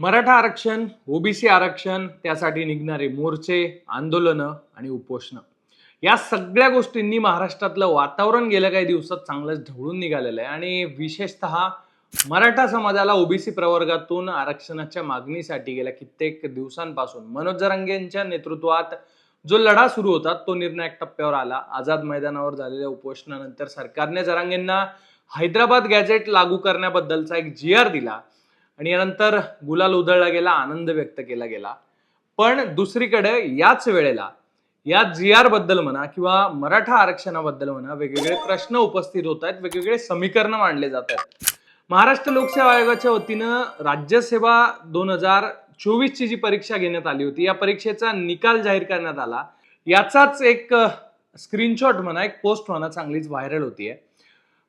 मराठा आरक्षण ओबीसी आरक्षण त्यासाठी निघणारे मोर्चे आंदोलनं आणि उपोषणं. या सगळ्या गोष्टींनी महाराष्ट्रातलं वातावरण गेल्या काही दिवसात चांगलंच ढवळून निघालेलं आहे. आणि विशेषतः मराठा समाजाला ओबीसी प्रवर्गातून आरक्षणाच्या मागणीसाठी गेल्या कित्येक दिवसांपासून मनोज जरांगेंच्या नेतृत्वात जो लढा सुरू होता तो निर्णायक टप्प्यावर आला. आझाद मैदानावर झालेल्या उपोषणानंतर सरकारने जरांगेंना हैदराबाद गॅजेट लागू करण्याबद्दलचा एक जी आर दिला. आणि यानंतर गुलाल उधळला गेला आनंद व्यक्त केला गेला. पण दुसरीकडे याच वेळेला या जी आरबद्दल म्हणा किंवा मराठा आरक्षणाबद्दल म्हणा वेगवेगळे प्रश्न उपस्थित होत आहेत वेगवेगळे समीकरण मांडले जात आहेत. महाराष्ट्र लोकसेवा आयोगाच्या वतीनं राज्यसेवा दोन हजार चोवीसची जी परीक्षा घेण्यात आली होती या परीक्षेचा निकाल जाहीर करण्यात आला. याचाच एक स्क्रीनशॉट म्हणा एक पोस्ट म्हणा चांगलीच व्हायरल होतीये.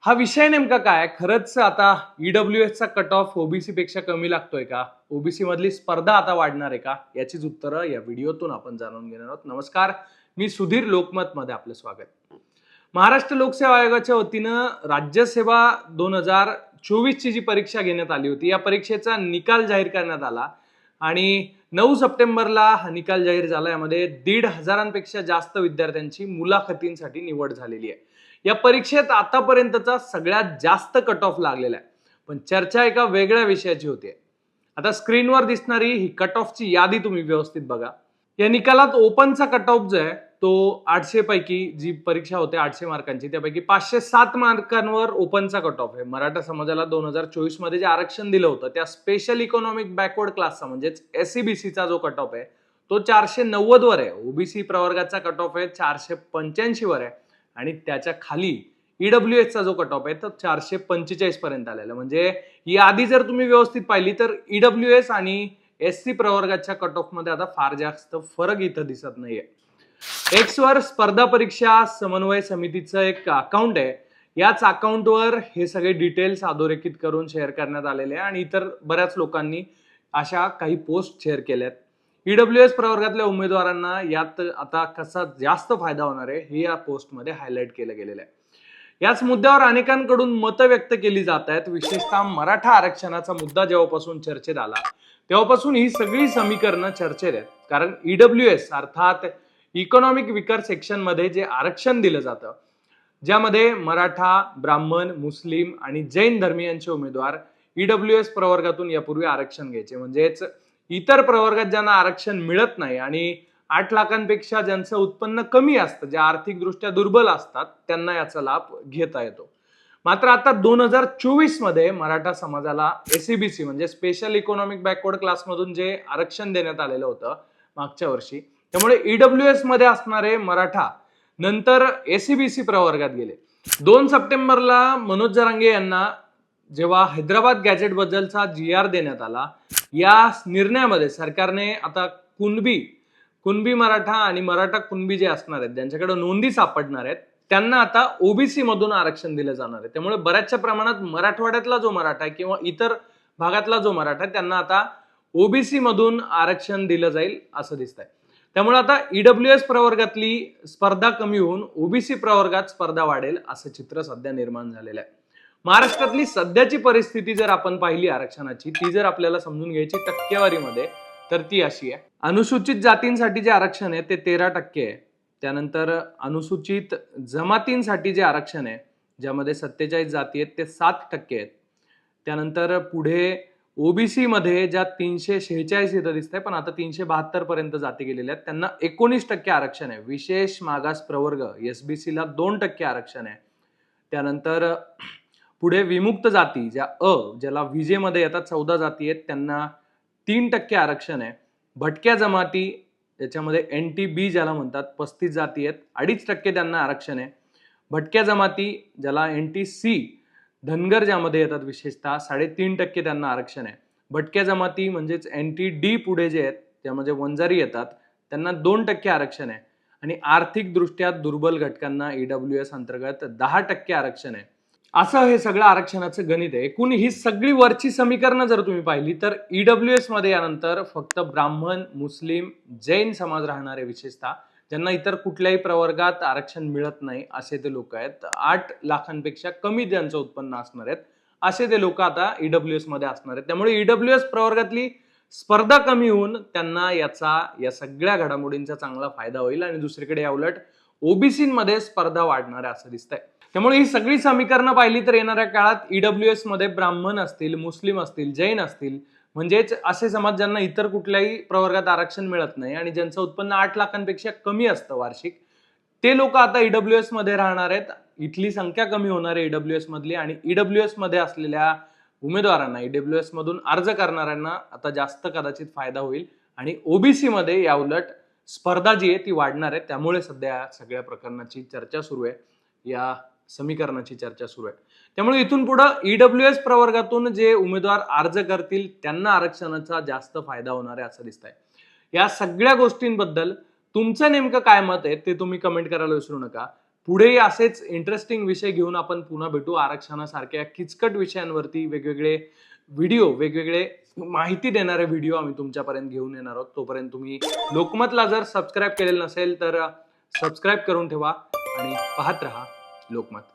हा विषय नेमका काय? खरंच आता ईडब्ल्यू एसचा कट ऑफ ओबीसी पेक्षा कमी लागतोय का? ओबीसी मधली स्पर्धा आता वाढणार आहे का? याचीच उत्तरं या व्हिडिओतून आपण जाणून घेणार आहोत. नमस्कार मी सुधीर लोकमत मध्ये आपलं स्वागत. महाराष्ट्र लोकसेवा आयोगाच्या वतीनं राज्यसेवा दोन हजार चोवीसची जी परीक्षा घेण्यात आली होती या परीक्षेचा निकाल जाहीर करण्यात आला आणि नऊ सप्टेंबरला हा निकाल जाहीर झाला. यामध्ये दीड हजारांपेक्षा जास्त विद्यार्थ्यांची मुलाखतींसाठी निवड झालेली आहे. या परीक्षेत आतापर्यंतचा सगळ्यात जास्त कट ऑफ लागलेला आहे. पण चर्चा एका वेगळ्या विषयाची होते आता स्क्रीनवर दिसणारी ही कट ऑफची यादी तुम्ही व्यवस्थित बघा. या निकालात ओपनचा कट ऑफ जो आहे तो आठशे पैकी जी परीक्षा होते आठशे मार्कांची त्यापैकी पाचशे सात मार्कांवर ओपनचा कट ऑफ आहे. मराठा समाजाला दोन हजार चोवीसमध्ये जे आरक्षण दिलं होतं त्या स्पेशल इकॉनॉमिक बॅकवर्ड क्लासचा म्हणजेच एससीबीसीचा जो कट ऑफ आहे तो चारशे नव्वद वर आहे. ओबीसी प्रवर्गाचा कट ऑफ आहे चारशे पंच्याऐंशी वर आहे. आणि त्याच्याखाली ईडब्ल्यू एसचा जो कट ऑफ आहे तो चारशे पंचेचाळीस पर्यंत आलेला म्हणजे ही आधी जर तुम्ही व्यवस्थित पाहिली तर ईडब्ल्यू एस आणि एस सी प्रवर्गाच्या कट ऑफमध्ये आता फार जास्त फरक इथं दिसत नाहीये. एक्स वर स्पर्धा परीक्षा समन्वय समितीचं एक अकाउंट आहे. याच अकाउंटवर हे सगळे डिटेल्स अधोरेखित करून शेअर करण्यात आलेले आहे. आणि इतर बऱ्याच लोकांनी अशा काही पोस्ट शेअर केल्यात. ईडब्ल्यू एस प्रवर्गातल्या उमेदवारांना यात आता कसा जास्त फायदा होणार आहे हे या पोस्टमध्ये हायलाईट केलं गेलेलं आहे. याच मुद्द्यावर अनेकांकडून मतं व्यक्त केली जात आहेत. विशेषतः मराठा आरक्षणाचा मुद्दा जेव्हापासून चर्चेत आला तेव्हापासून ही सगळी समीकरणं चर्चेत आहेत. कारण ईडब्ल्यू एस अर्थात इकॉनॉमिक विकार सेक्शनमध्ये जे आरक्षण दिलं जातं ज्यामध्ये मराठा ब्राह्मण मुस्लिम आणि जैन धर्मीयांचे उमेदवार ईडब्ल्यू एस प्रवर्गातून यापूर्वी आरक्षण घ्यायचे. म्हणजेच इतर प्रवर्गात ज्यांना आरक्षण मिळत नाही आणि आठ लाखांपेक्षा ज्यांचं उत्पन्न कमी असतं जे आर्थिकदृष्ट्या दुर्बल असतात त्यांना याचा लाभ घेता येतो. मात्र आता दोन हजार चोवीसमध्ये मराठा समाजाला एसीबीसी म्हणजे स्पेशल इकॉनॉमिक बॅकवर्ड क्लासमधून जे आरक्षण देण्यात आलेलं होतं मागच्या वर्षी त्यामुळे ईडब्ल्यू एसमध्ये असणारे मराठा नंतर एसीबीसी प्रवर्गात गेले. दोन सप्टेंबरला मनोज जरांगे यांना जेव्हा हैदराबाद गॅजेट बद्दलचा जी आर देण्यात आला या निर्णयामध्ये सरकारने आता कुणबी कुणबी मराठा आणि मराठा कुणबी जे असणार आहेत ज्यांच्याकडे नोंदी सापडणार आहेत त्यांना आता ओबीसी मधून आरक्षण दिलं जाणार आहे. त्यामुळे बऱ्याचशा प्रमाणात मराठवाड्यातला जो मराठा आहे किंवा इतर भागातला जो मराठा आहे त्यांना आता ओबीसी मधून आरक्षण दिलं जाईल असं दिसतंय. त्यामुळे आता ईडब्ल्यू एस प्रवर्गातली स्पर्धा कमी होऊन ओबीसी प्रवर्गात स्पर्धा वाढेल असं चित्र सध्या निर्माण झालेलं आहे. महाराष्ट्रातली सध्याची परिस्थिती जर आपण पाहिली आरक्षणाची ती जर आपल्याला समजून घ्यायची टक्केवारीमध्ये तर ती अशी आहे. अनुसूचित जातींसाठी जे आरक्षण आहे ते तेरा टक्के आहे. त्यानंतर अनुसूचित जमातींसाठी जे आरक्षण आहे ज्यामध्ये सत्तेचाळीस जाती आहेत ते सात टक्के आहेत. त्यानंतर पुढे ओबीसी मध्ये ज्या तीनशे शेहेचाळीस इथं दिसत आहे पण आता तीनशे बहात्तर पर्यंत जाती गेलेल्या आहेत त्यांना एकोणीस टक्के आरक्षण आहे. विशेष मागास प्रवर्ग एस बी सीला दोन टक्के आरक्षण आहे. त्यानंतर पुढे विमुक्त जाती ज्या अ ज्याला विजेमध्ये येतात चौदा जाती आहेत त्यांना तीन टक्के आरक्षण आहे. भटक्या जमाती ज्याच्यामध्ये एन टी बी ज्याला म्हणतात पस्तीस जाती आहेत अडीच टक्के त्यांना आरक्षण आहे. भटक्या जमाती ज्याला एन टी सी धनगर ज्यामध्ये येतात विशेषतः साडेतीन टक्के त्यांना आरक्षण आहे. भटक्या जमाती म्हणजेच एन टी डी पुढे जे आहेत त्यामध्ये वंजारी येतात त्यांना दोन टक्के आरक्षण आहे. आणि आर्थिकदृष्ट्या दुर्बल घटकांना ईडब्ल्यू एस अंतर्गत दहा टक्के आरक्षण आहे. असं हे सगळं आरक्षणाचं गणित आहे. एकूण ही सगळी वरची समीकरणं जर तुम्ही पाहिली तर ईडब्ल्यू डब्ल्यू एसमध्ये यानंतर फक्त ब्राह्मण मुस्लिम जैन समाज राहणारे विशेषतः ज्यांना इतर कुठल्याही प्रवर्गात आरक्षण मिळत नाही असे ते लोक आहेत. आठ लाखांपेक्षा कमी ज्यांचं उत्पन्न असणार आहेत असे ते लोक आता ईडब्ल्यू डब्ल्यू एसमध्ये असणार आहेत. त्यामुळे ईडब्ल्यू एस प्रवर्गातली स्पर्धा कमी होऊन त्यांना याचा या सगळ्या घडामोडींचा चांगला फायदा होईल. आणि दुसरीकडे या उलट ओबीसीमध्ये स्पर्धा वाढणार आहे असं दिसतंय. त्यामुळे ही सगळी समीकरणं पाहिली तर येणाऱ्या काळात ईडब्ल्यू एसमध्ये ब्राह्मण असतील मुस्लिम असतील जैन असतील म्हणजेच असे समाज ज्यांना इतर कुठल्याही प्रवर्गात आरक्षण मिळत नाही आणि ज्यांचं उत्पन्न आठ लाखांपेक्षा कमी असतं वार्षिक ते लोक आता ईडब्ल्यू एसमध्ये राहणार आहेत. इथली संख्या कमी होणार आहे ईडब्ल्यू एस मधली आणि ईडब्ल्यू एसमध्ये असलेल्या उमेदवारांना ईडब्ल्यू एस मधून अर्ज करणाऱ्यांना आता जास्त कदाचित फायदा होईल. आणि ओबीसी मध्ये या उलट स्पर्धा जी आहे ती वाढणार आहे. त्यामुळे सध्या सगळ्या प्रकरणाची चर्चा सुरू आहे. या समीकरणाची चर्चा सुरू आहे. त्यामुळे इथून पुढे ईडब्ल्यू एस प्रवर्गातून जे उमेदवार अर्ज करतील त्यांना आरक्षणाचा जास्त फायदा होणार आहे असं दिसतंय. या सगळ्या गोष्टींबद्दल तुमचं नेमकं काय मत आहे ते तुम्ही कमेंट करायला विसरू नका. पुढेही असेच इंटरेस्टिंग विषय घेऊन आपण पुन्हा भेटू. आरक्षणासारख्या किचकट विषयांवरती वेगवेगळे व्हिडिओ वेगवेगळे माहिती देणारे व्हिडिओ आम्ही तुमच्यापर्यंत घेऊन येणार आहोत. तोपर्यंत तुम्ही लोकमतला जर सबस्क्राईब केलेलं नसेल तर सबस्क्राईब करून ठेवा आणि पाहत राहा. लोकमत.